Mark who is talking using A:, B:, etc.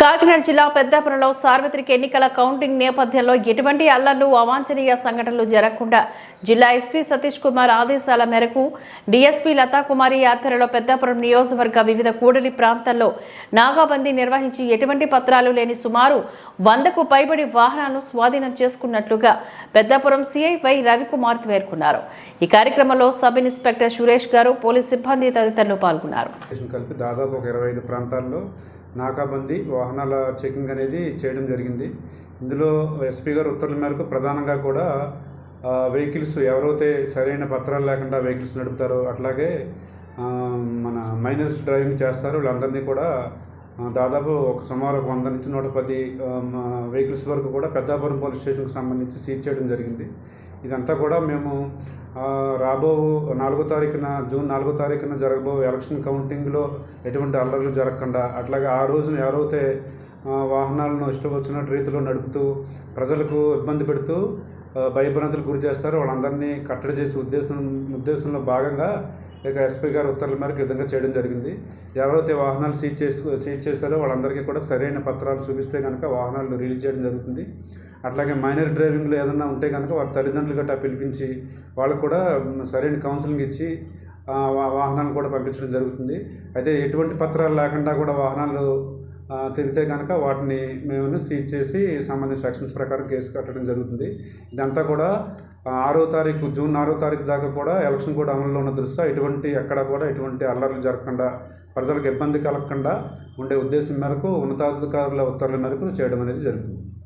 A: కాకినాడ జిల్లా పెద్దాపురంలో సార్వత్రిక ఎన్నికల కౌంటింగ్ నేపథ్యంలో ఎటువంటి అల్లర్లు అవాంఛనీయ సంఘటనలు జరగకుండా జిల్లా ఎస్పీ సతీష్ కుమార్ ఆదేశాల మేరకు డీఎస్పీ లతాకుమారి ఆధ్వర్యంలో పెద్దాపురం నియోజకవర్గ వివిధ కూడలి ప్రాంతాల్లో నాగాబందీ నిర్వహించి ఎటువంటి పత్రాలు లేని సుమారు వందకు పైబడి వాహనాలను స్వాధీనం చేసుకున్నట్లుగా పెద్దాపురం సిఐ వై రవికుమార్ పేర్కొన్నారు. ఈ కార్యక్రమంలో సబ్ ఇన్స్పెక్టర్ సురేష్ గారు పోలీస్ సిబ్బంది తదితరులు పాల్గొన్నారు.
B: దాదాపు ఒక ఇరవై ఐదు ప్రాంతాల్లో నాకాబందీ వాహనాల చెకింగ్ అనేది చేయడం జరిగింది. ఇందులో ఎస్పీ గారు ఉత్తర్వుల మేరకు ప్రధానంగా కూడా వెహికల్స్ ఎవరైతే సరైన పత్రాలు లేకుండా వెహికల్స్ నడుపుతారో అట్లాగే మన మైనర్స్ డ్రైవింగ్ చేస్తారు వీళ్ళందరినీ కూడా దాదాపు ఒక సుమారు ఒక వంద నుంచి నూట పది వెహికల్స్ వరకు కూడా పెద్దాపురం పోలీస్ స్టేషన్కి సంబంధించి సీజ్ చేయడం జరిగింది. ఇదంతా కూడా మేము రాబో నాలుగో తారీఖున జూన్ నాలుగో తారీఖున జరగబో ఎలక్షన్ కౌంటింగ్లో ఎటువంటి అల్లర్లు జరగకుండా అట్లాగే ఆ రోజున ఎవరైతే వాహనాలను ఇష్టం వచ్చినట్టు రీతిలో నడుపుతూ ప్రజలకు ఇబ్బంది పెడుతూ భయభ్రాంతులు గురి చేస్తారో వాళ్ళందరినీ కట్టడి చేసే ఉద్దేశం ఉద్దేశంలో భాగంగా ఇక ఎస్పీ గారు ఉత్తర్వుల మేరకు విధంగా చేయడం జరిగింది. ఎవరైతే వాహనాలు సీజ్ చేసు సీజ్ చేశారో వాళ్ళందరికీ కూడా సరైన పత్రాలు చూపిస్తే కనుక వాహనాలు రిలీజ్ చేయడం జరుగుతుంది. అట్లాగే మైనర్ డ్రైవింగ్లో ఏదన్నా ఉంటే కనుక వారి తల్లిదండ్రులు గట్టా పిలిపించి వాళ్ళకు కూడా సరైన కౌన్సిలింగ్ ఇచ్చి వా- వాహనాలను కూడా పంపించడం జరుగుతుంది. అయితే ఎటువంటి పత్రాలు లేకుండా కూడా వాహనాలు తిరిగితే కనుక వాటిని మేము సీజ్ చేసి సంబంధించిన సెక్షన్స్ ప్రకారం కేసు కట్టడం జరుగుతుంది. ఇదంతా కూడా ఆరో తారీఖు జూన్ ఆరో తారీఖు దాకా కూడా ఎలక్షన్ కూడా అమల్లో ఉన్న దృష్ట్యా ఎటువంటి ఎక్కడ కూడా ఎటువంటి అల్లర్లు జరగకుండా ప్రజలకు ఇబ్బంది కలగకుండా ఉండే ఉద్దేశం మేరకు ఉన్నతాధికారుల ఉత్తర్వుల మేరకు చేయడం అనేది జరుగుతుంది.